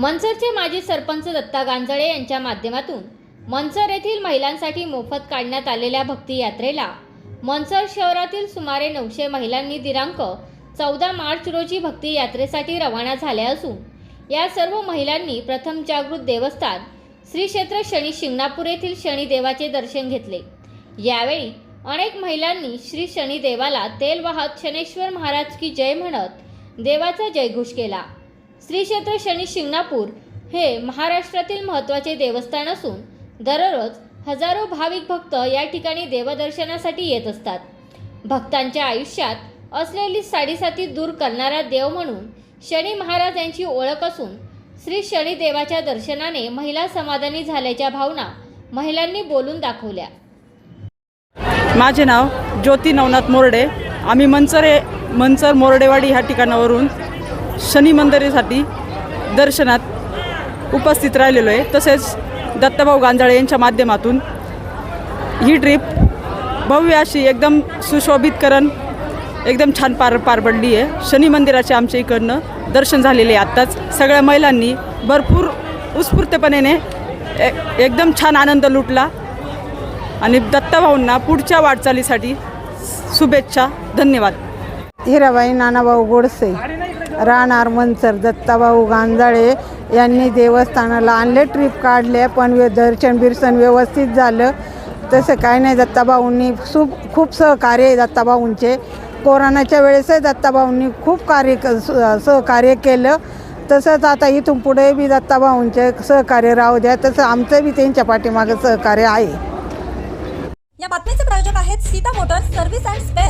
मनसरचे माजी सरपंच दत्ता गांजळे यांच्या माध्यमातून मनसर येथील महिलांसाठी मोफत काढण्यात आलेल्या भक्ती यात्रेला मनसर शहरातील सुमारे नऊशे महिलांनी दिनांक चौदा मार्च रोजी भक्ती यात्रेसाठी रवाना झाल्या असून या सर्व महिलांनी प्रथम जागृत देवस्थान श्री क्षेत्र शनी शिंगणापूर येथील शनिदेवाचे दर्शन घेतले. यावेळी अनेक महिलांनी श्री शनिदेवाला तेल वाहत शनेश्वर महाराज की जय म्हणत देवाचा जयघोष केला. श्री क्षेत्र शनी शिंगणापूर हे महाराष्ट्रातील महत्त्वाचे देवस्थान असून दररोज हजारो भाविक भक्त या ठिकाणी देवदर्शनासाठी येत असतात. भक्तांच्या आयुष्यात असलेली साडेसाती दूर करणारा देव म्हणून शनी महाराज यांची ओळख असून श्री शनी देवाच्या दर्शनाने महिला समाधानी झाल्याच्या भावना महिलांनी बोलून दाखवल्या. माझे नाव ज्योती नवनाथ मोरडे. आम्ही मंचर हे मंचर मोरडेवाडी ह्या ठिकाणावरून शनी मंदिरासाठी दर्शनात उपस्थित राहिलेलो आहे. तसेच दत्तभाऊ गांजाळे यांच्या माध्यमातून ही ट्रिप भव्य अशी एकदम सुशोभितकरण एकदम छान पार पार पडली आहे. शनी मंदिराचे आमच्या इकडनं दर्शन झालेले आहे आत्ताच. सगळ्या महिलांनी भरपूर उत्स्फूर्तपणे एकदम छान आनंद लुटला. आणि दत्ताभाऊंना पुढच्या वाटचालीसाठी शुभेच्छा धन्यवाद. हिराबाई नानाभाऊ गोडसे. राहणार मनसर दत्ताभाऊ गांजाळे यांनी देवस्थानाला आणले ट्रिप काढले पण वे दर्शन बिर्शन व्यवस्थित झालं. तसं काय नाही दत्ताभाऊंनी खूप खूप सहकार्य आहे दत्ताभाऊंचे. कोरोनाच्या वेळेसही दत्ताभाऊंनी खूप कार्य क- स- सहकार्य केलं. तसंच आता इथून पुढे बी दत्ताभाऊंचे सहकार्य राहू द्या. तसं आमचं बी त्यांच्या पाठीमागं सहकार्य आहे. या बातमीचे प्रायोजक आहेत Sita motors service and spare